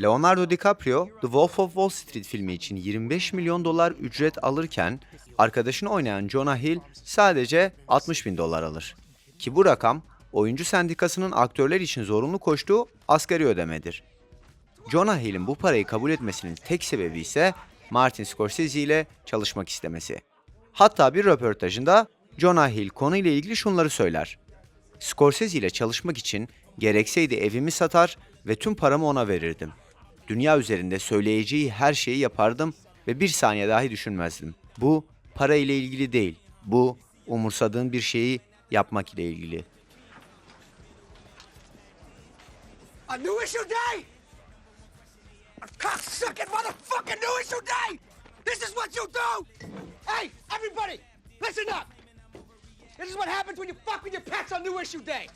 Leonardo DiCaprio, The Wolf of Wall Street filmi için 25 milyon dolar ücret alırken, arkadaşını oynayan Jonah Hill sadece 60 bin dolar alır. Ki bu rakam, oyuncu sendikasının aktörler için zorunlu koştuğu asgari ödemedir. Jonah Hill'in bu parayı kabul etmesinin tek sebebi ise Martin Scorsese ile çalışmak istemesi. Hatta bir röportajında Jonah Hill konuyla ilgili şunları söyler. Scorsese ile çalışmak için gerekseydi evimi satar ve tüm paramı ona verirdim. Dünya üzerinde söyleyeceği her şeyi yapardım ve bir saniye dahi düşünmezdim. Bu para ile ilgili değil. Bu umursadığın bir şeyi yapmak ile ilgili. A new issue day? A cocksucking motherfucking new issue day! This is what you do! Hey, everybody, listen up! This is what happens when you fuck with your pets on new issue day!